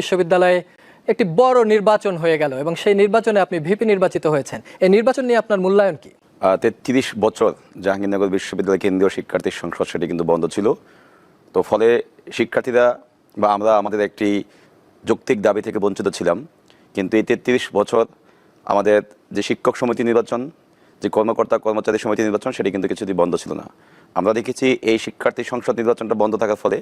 বিশ্ববিদ্যালয়ে একটি বড় নির্বাচন হয়ে গেল এবং সেই নির্বাচনে আপনি ভিপি নির্বাচিত হয়েছেন। এই নির্বাচন নিয়ে আপনার মূল্যায়ন কি? তেত্রিশ বছর জাহাঙ্গীরনগর বিশ্ববিদ্যালয় কেন্দ্রীয় শিক্ষার্থী সংসদ সেটি কিন্তু বন্ধ ছিল। তো ফলে শিক্ষার্থীরা বা আমরা আমাদের একটি যৌক্তিক দাবি থেকে বঞ্চিত ছিলাম। কিন্তু এই তেত্রিশ বছর আমাদের যে শিক্ষক সমিতি নির্বাচন, যে কর্মকর্তা কর্মচারী সমিতি নির্বাচন, সেটি কিন্তু কিছুদিন বন্ধ ছিল না। আমরা দেখেছি এই শিক্ষার্থী সংসদ নির্বাচনটা বন্ধ থাকার ফলে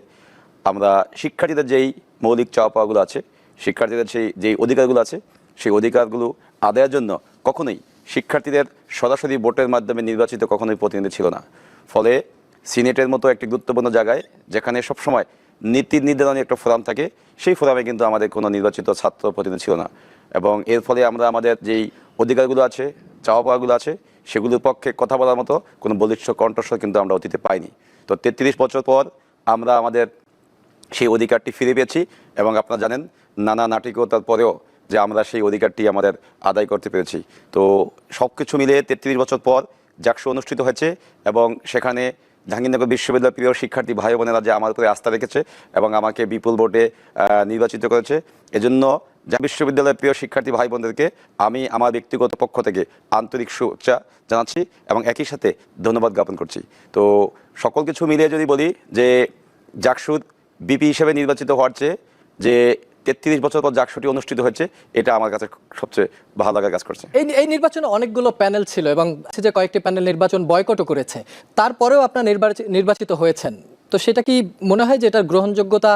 আমরা শিক্ষার্থীদের যেই মৌলিক চাওয়া পাওয়াগুলো আছে, শিক্ষার্থীদের সেই যেই অধিকারগুলো আছে, সেই অধিকারগুলো আদায়ের জন্য কখনোই শিক্ষার্থীদের সরাসরি ভোটের মাধ্যমে নির্বাচিত কখনোই প্রতিনিধি ছিল না। ফলে সিনেটের মতো একটি গুরুত্বপূর্ণ জায়গায় যেখানে সবসময় নীতি নির্ধারণী একটা ফোরাম থাকে, সেই ফোরামে কিন্তু আমাদের কোনো নির্বাচিত ছাত্র প্রতিনিধি ছিল না। এবং এর ফলে আমরা আমাদের যেই অধিকারগুলো আছে চাওয়া পাওয়াগুলো আছে, সেগুলোর পক্ষে কথা বলার মতো কোনো বলিষ্ঠ কণ্ঠস্বর কিন্তু আমরা অতীতে পাইনি। তো তেত্রিশ বছর পর আমরা আমাদের সেই অধিকারটি ফিরে পেয়েছি এবং আপনারা জানেন, নানা নাটিকতার পরেও যে আমরা সেই অধিকারটি আমাদের আদায় করতে পেরেছি। তো সব কিছু মিলিয়ে তেত্রিশ বছর পর জাকসু অনুষ্ঠিত হয়েছে এবং সেখানে জাহাঙ্গীরনগর বিশ্ববিদ্যালয় প্রিয় শিক্ষার্থী ভাই বোনেরা যে আমার উপরে আস্থা রেখেছে এবং আমাকে বিপুল ভোটে নির্বাচিত করেছে। এজন্য যা বিশ্ববিদ্যালয়ের প্রিয় শিক্ষার্থী ভাই বোনদেরকে আমি আমার ব্যক্তিগত পক্ষ থেকে আন্তরিক শুভেচ্ছা জানাচ্ছি এবং একই সাথে ধন্যবাদ জ্ঞাপন করছি। তো সকল কিছু মিলিয়ে যদি বলি যে জাকসুদ বিপি হিসেবে নির্বাচিত হওয়ার চেয়ে যে তেত্রিশ বছর পর জাকসুটি অনুষ্ঠিত হয়েছে, এটা আমার কাছে সবচেয়ে ভালো লাগার কাজ করছে। এই এই নির্বাচনে অনেকগুলো প্যানেল ছিল এবং যে কয়েকটি প্যানেল নির্বাচন বয়কটও করেছে, তারপরেও আপনার নির্বাচি- নির্বাচিত হয়েছেন। তো সেটা কি মনে হয় যে এটার গ্রহণযোগ্যতা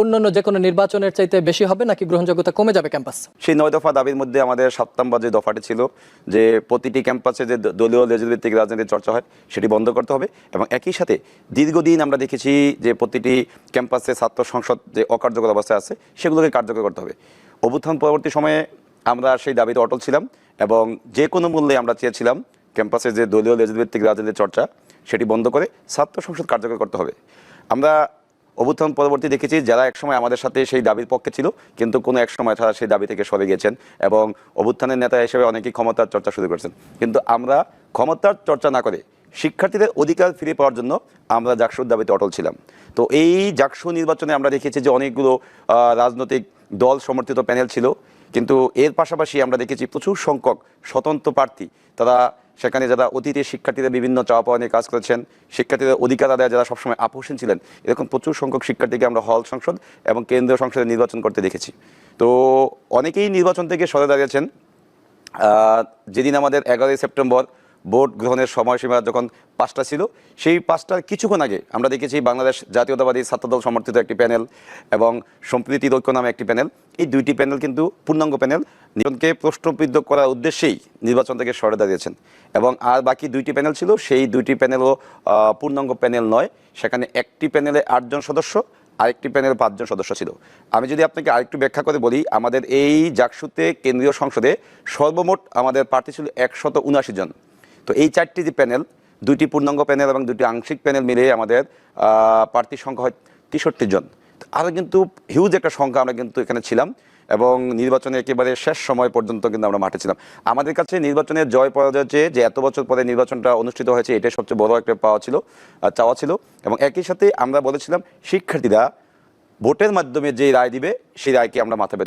অন্যান্য যে কোনো নির্বাচনের চাইতে বেশি হবে নাকি গ্রহণযোগ্যতা কমে যাবে ক্যাম্পাস? সেই নয় দফা দাবির মধ্যে আমাদের সাত নম্বর যে দফাটি ছিল যে প্রতিটি ক্যাম্পাসে যে দলীয় লেজভিত্তিক রাজনীতির চর্চা হয়, সেটি বন্ধ করতে হবে এবং একই সাথে দীর্ঘদিন আমরা দেখেছি যে প্রতিটি ক্যাম্পাসে ছাত্র সংসদ যে অকার্যকর অবস্থায় আছে, সেগুলোকে কার্যকর করতে হবে। অভ্যুত্থান পরবর্তী সময়ে আমরা সেই দাবিতে অটল ছিলাম এবং যে কোনো মূল্যে আমরা চেয়েছিলাম ক্যাম্পাসে যে দলীয় লেজভিত্তিক রাজনীতির চর্চা সেটি বন্ধ করে ছাত্র সংসদ কার্যকর করতে হবে। আমরা অভ্যুত্থান পরবর্তী দেখেছি, যারা একসময় আমাদের সাথে সেই দাবির পক্ষে ছিল, কিন্তু কোনো এক সময় তারা সেই দাবি থেকে সরে গেছেন এবং অভ্যুত্থানের নেতা হিসেবে অনেকেই ক্ষমতার চর্চা শুরু করেছেন। কিন্তু আমরা ক্ষমতার চর্চা না করে শিক্ষার্থীদের অধিকার ফিরে পাওয়ার জন্য আমরা জাকসুর দাবিতে অটল ছিলাম। তো এই জাকসু নির্বাচনে আমরা দেখেছি যে অনেকগুলো রাজনৈতিক দল সমর্থিত প্যানেল ছিল। কিন্তু এর পাশাপাশি আমরা দেখেছি প্রচুর সংখ্যক স্বতন্ত্র প্রার্থী। তারা সেখানে যারা অতীতে শিক্ষার্থীদের বিভিন্ন চাওয়া পাওয়া নিয়ে কাজ করেছেন, শিক্ষার্থীদের অধিকার আদায় যারা সবসময় আপোষণ ছিলেন, এরকম প্রচুর সংখ্যক শিক্ষার্থীকে আমরা হল সংসদ এবং কেন্দ্রীয় সংসদে নির্বাচন করতে দেখেছি। তো অনেকেই নির্বাচন থেকে সরে দাঁড়িয়েছেন। যেদিন আমাদের এগারোই সেপ্টেম্বর ভোট গ্রহণের সময়সীমা যখন পাঁচটা ছিল, সেই পাঁচটার কিছুক্ষণ আগে আমরা দেখেছি বাংলাদেশ জাতীয়তাবাদী ছাত্রদল সমর্থিত একটি প্যানেল এবং সম্প্রীতি ঐক্য নামে একটি প্যানেল। এই দুইটি প্যানেল কিন্তু পূর্ণাঙ্গ প্যানেল। নির্বাচনকে প্রশ্নবিদ্ধ করার উদ্দেশ্যেই নির্বাচন থেকে সরে দাঁড়িয়েছেন এবং আর বাকি দুইটি প্যানেল ছিল, সেই দুইটি প্যানেলও পূর্ণাঙ্গ প্যানেল নয়। সেখানে একটি প্যানেলে আটজন সদস্য, আরেকটি প্যানেল পাঁচজন সদস্য ছিল। আমি যদি আপনাকে আরেকটু ব্যাখ্যা করে বলি, আমাদের এই জাকসুতে কেন্দ্রীয় সংসদে সর্বমোট আমাদের প্রার্থী ছিল একশত উনআশি জন। তো এই চারটি যে প্যানেল, দুইটি পূর্ণাঙ্গ প্যানেল এবং দুটি আংশিক প্যানেল মিলে আমাদের প্রার্থীর সংখ্যা হয় তেষট্টি জন। আরও কিন্তু হিউজ একটা সংখ্যা আমরা কিন্তু এখানে ছিলাম এবং নির্বাচনে একেবারে শেষ সময় পর্যন্ত কিন্তু আমরা মাঠে ছিলাম। আমাদের কাছে নির্বাচনের জয় পরাজয় চেয়ে যে এত বছর পরে নির্বাচনটা অনুষ্ঠিত হয়েছে, এটাই সবচেয়ে বড় একটা পাওয়া ছিল চাওয়া ছিল এবং একই সাথে আমরা বলেছিলাম শিক্ষার্থীরা ভোটের মাধ্যমে যে রায় দিবে, সেই রায়কে আমরা মাথা